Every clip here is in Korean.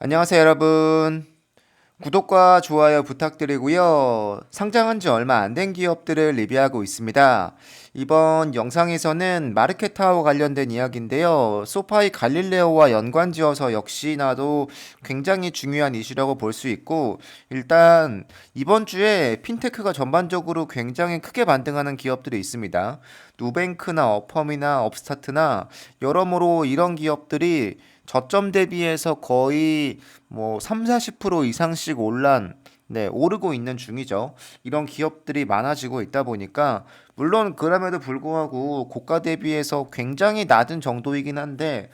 안녕하세요, 여러분. 구독과 좋아요 부탁드리고요. 상장한 지 얼마 안 된 기업들을 리뷰하고 있습니다. 이번 영상에서는 마르케타와 관련된 이야기인데요. 소파이 갈릴레오와 연관지어서 역시나도 굉장히 중요한 이슈라고 볼 수 있고, 일단 이번 주에 핀테크가 전반적으로 굉장히 크게 반등하는 기업들이 있습니다. 누뱅크나 어펌이나 업스타트나 여러모로 이런 기업들이 저점 대비해서 거의 뭐 3, 40% 이상씩 올란 네, 오르고 있는 중이죠. 이런 기업들이 많아지고 있다 보니까 물론 그럼에도 불구하고 고가 대비해서 굉장히 낮은 정도이긴 한데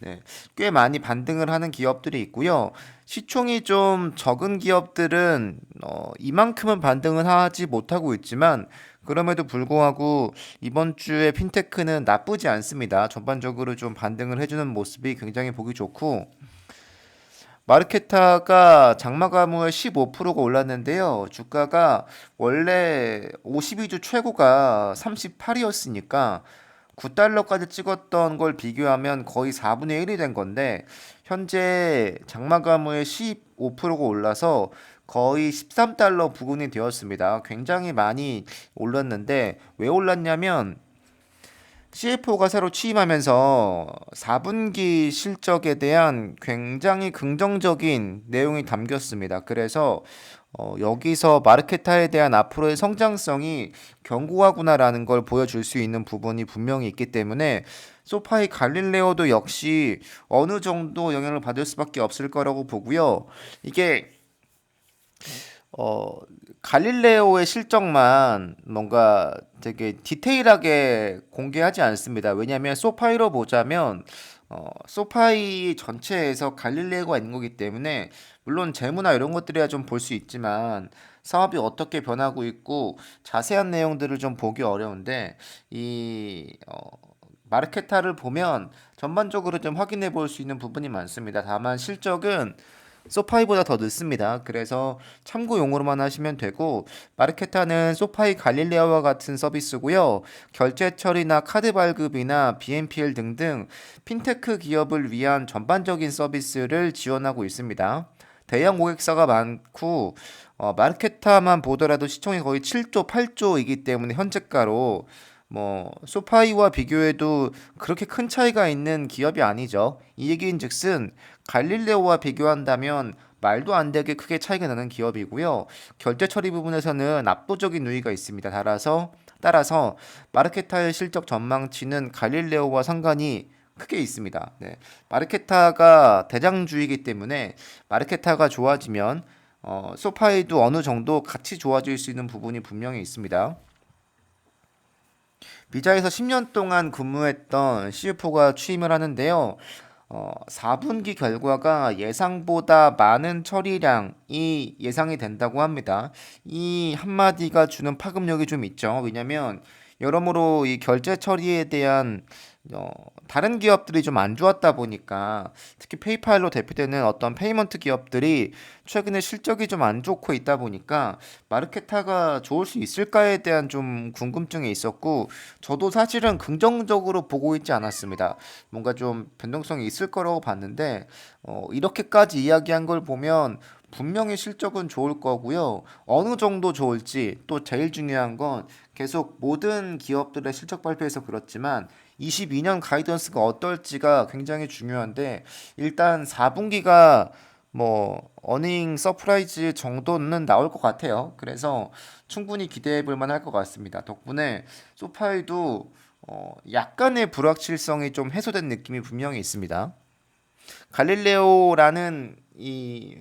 네, 꽤 많이 반등을 하는 기업들이 있고요. 시총이 좀 적은 기업들은 어, 이만큼은 반등을 하지 못하고 있지만 그럼에도 불구하고 이번 주에 핀테크는 나쁘지 않습니다. 전반적으로 좀 반등을 해주는 모습이 굉장히 보기 좋고 마르케타가 장마 감후에 15%가 올랐는데요. 주가가 원래 52주 최고가 38이었으니까 9달러까지 찍었던 걸 비교하면 거의 4분의 1이 된 건데 현재 장마 감후에 15%가 올라서 거의 13달러 부근이 되었습니다. 굉장히 많이 올랐는데 왜 올랐냐면 CFO가 새로 취임하면서 4분기 실적에 대한 굉장히 긍정적인 내용이 담겼습니다. 그래서 어, 여기서 마르케타에 대한 앞으로의 성장성이 견고하구나라는 걸 보여줄 수 있는 부분이 분명히 있기 때문에 소파이 갈릴레오도 역시 어느 정도 영향을 받을 수밖에 없을 거라고 보고요. 이게 어, 갈릴레오의 실적만 뭔가 되게 디테일하게 공개하지 않습니다. 왜냐하면 소파이로 보자면 어, 소파이 전체에서 갈릴레오가 있는 거기 때문에 물론 재무나 이런 것들이야 좀 볼 수 있지만 사업이 어떻게 변하고 있고 자세한 내용들을 좀 보기 어려운데 이 어, 마르케타를 보면 전반적으로 좀 확인해 볼 수 있는 부분이 많습니다. 다만 실적은 소파이보다 더 늦습니다. 그래서 참고용으로만 하시면 되고 마르케타는 소파이 갈릴레오와 같은 서비스고요. 결제 처리나 카드 발급이나 BNPL 등등 핀테크 기업을 위한 전반적인 서비스를 지원하고 있습니다. 대형 고객사가 많고 어, 마르케타만 보더라도 시총이 거의 7조, 8조이기 때문에 현재가로 뭐 소파이와 비교해도 그렇게 큰 차이가 있는 기업이 아니죠. 이 얘기인즉슨 갈릴레오와 비교한다면 말도 안 되게 크게 차이가 나는 기업이고요. 결제 처리 부분에서는 압도적인 우위가 있습니다. 따라서 따라서 마르케타의 실적 전망치는 갈릴레오와 상관이 크게 있습니다. 네. 마르케타가 대장주이기 때문에 마르케타가 좋아지면 어, 소파이도 어느 정도 같이 좋아질 수 있는 부분이 분명히 있습니다. 비자에서 10년 동안 근무했던 CFO가 취임을 하는데요. 어, 4분기 결과가 예상보다 많은 처리량이 예상이 된다고 합니다. 이 한마디가 주는 파급력이 좀 있죠. 왜냐면 여러모로 이 결제 처리에 대한 어, 다른 기업들이 좀 안 좋았다 보니까 특히 페이팔로 대표되는 어떤 페이먼트 기업들이 최근에 실적이 좀 안 좋고 있다 보니까 마르케타가 좋을 수 있을까에 대한 좀 궁금증이 있었고 저도 사실은 긍정적으로 보고 있지 않았습니다. 뭔가 좀 변동성이 있을 거라고 봤는데 어, 이렇게까지 이야기한 걸 보면 분명히 실적은 좋을 거고요. 어느 정도 좋을지 또 제일 중요한 건 계속 모든 기업들의 실적 발표에서 그렇지만 22년 가이던스가 어떨지가 굉장히 중요한데 일단 4분기가 뭐 어닝 서프라이즈 정도는 나올 것 같아요. 그래서 충분히 기대해 볼 만할 것 같습니다. 덕분에 소파이도 어 약간의 불확실성이 좀 해소된 느낌이 분명히 있습니다. 갈릴레오라는 이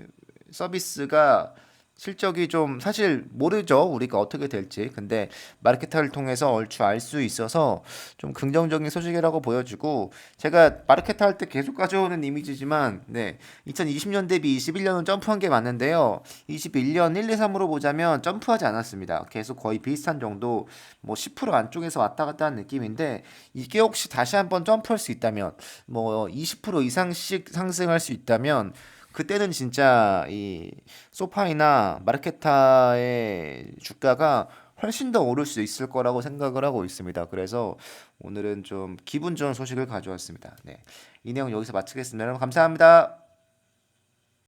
서비스가 실적이 좀 사실 모르죠. 우리가 어떻게 될지. 근데 마르케타를 통해서 얼추 알 수 있어서 좀 긍정적인 소식이라고 보여지고 제가 마르케타 할 때 계속 가져오는 이미지지만 네. 2020년 대비 21년은 점프한 게 맞는데요. 21년 1, 2, 3으로 보자면 점프하지 않았습니다. 계속 거의 비슷한 정도 뭐 10% 안쪽에서 왔다 갔다 하는 느낌인데 이게 혹시 다시 한번 점프할 수 있다면 뭐 20% 이상씩 상승할 수 있다면 그때는 진짜 이 소파이나 마르케타의 주가가 훨씬 더 오를 수 있을 거라고 생각을 하고 있습니다. 그래서 오늘은 좀 기분 좋은 소식을 가져왔습니다. 네. 이 내용 여기서 마치겠습니다. 여러분 감사합니다.